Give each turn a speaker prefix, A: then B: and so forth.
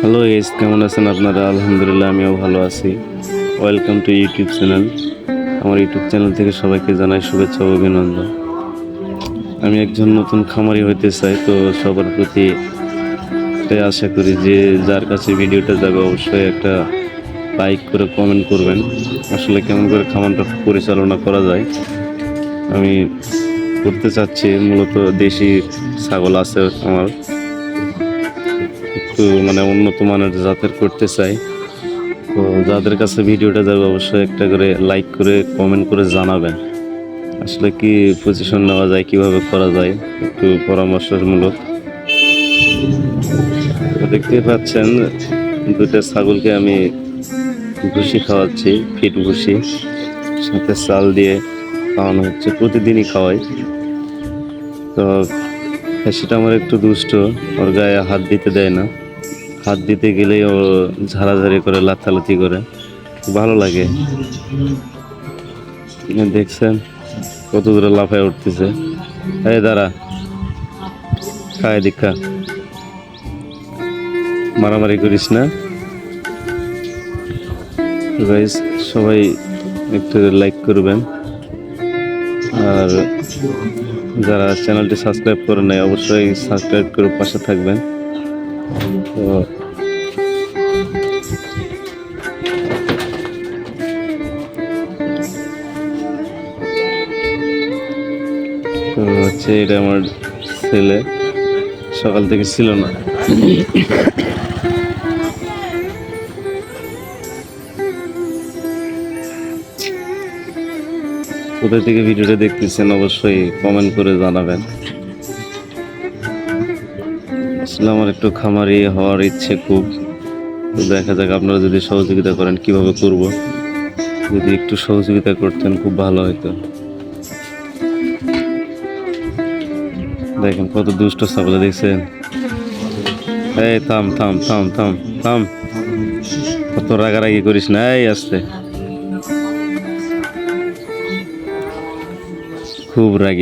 A: Hello S কেমন আছেন আপনারা? আলহামদুলিল্লাহ, আমিও ভালো আছি। ওয়েলকাম টু ইউটিউব চ্যানেল আমার ইউটিউব চ্যানেল থেকে সবাইকে জানাই শুভেচ্ছা অভিনন্দন। আমি একজন নতুন খামারি হইতে চাই, তো সবার প্রতি আশা করি যে যার কাছে ভিডিওটা যাবে, অবশ্যই একটা লাইক করে কমেন্ট করবেন। আসলে কেমন করে খামারটা পরিচালনা করা যায়, আমি করতে চাচ্ছি। মূলত দেশি ছাগল আছে আমার। একটু মানে উন্নত মানের জাতের করতে চাই। তো যাদের কাছে ভিডিওটা যাবে, অবশ্যই একটা করে লাইক করে কমেন্ট করে জানাবেন। আসলে কি পজিশন নেওয়া যায়, কীভাবে করা যায়, একটু পরামর্শমূলক। দেখতে পাচ্ছেন দুটো ছাগলকে আমি ভুসি খাওয়াচ্ছি, ফিট ভুসি। সাথে চাল দিয়ে খাওয়ানো হচ্ছে, প্রতিদিনই খাওয়াই। তো সেটা আমার একটু দুষ্ট, ওর গায়ে হাত দিতে দেয় না। হাত দিতে গেলেই ও ঝাড়াঝাড়ি করে, লাথালাথি করে। ভালো লাগে। দেখছেন কত দূরে লাফায় উঠতেছে। এই দাঁড়া, খায় দীক্ষা। মারামারি করিস না। গাইস, সবাই একটু লাইক করবেন। আর যারা চ্যানেলটি সাবস্ক্রাইব করে নেয় অবশ্যই সাবস্ক্রাইব করে পাশে থাকবেন। তো হচ্ছে এটা আমার ছেলে। সকাল থেকে ছিল না। কোথা থেকে ভিডিওটা দেখতেছেন অবশ্যই কমেন্ট করে জানাবেন। আসলে আমার একটু খামারি হওয়ার ইচ্ছে খুব। দেখা যাক আপনারা যদি সহযোগিতা করেন কীভাবে করব। যদি একটু সহযোগিতা করতেন খুব ভালো হতো দেখেন কত দুষ্ট ছাগল দেখছেন এই, থাম থাম থাম থাম থাম। কত রাগারাগি করিস না, এই আসতে। খুব রাগি।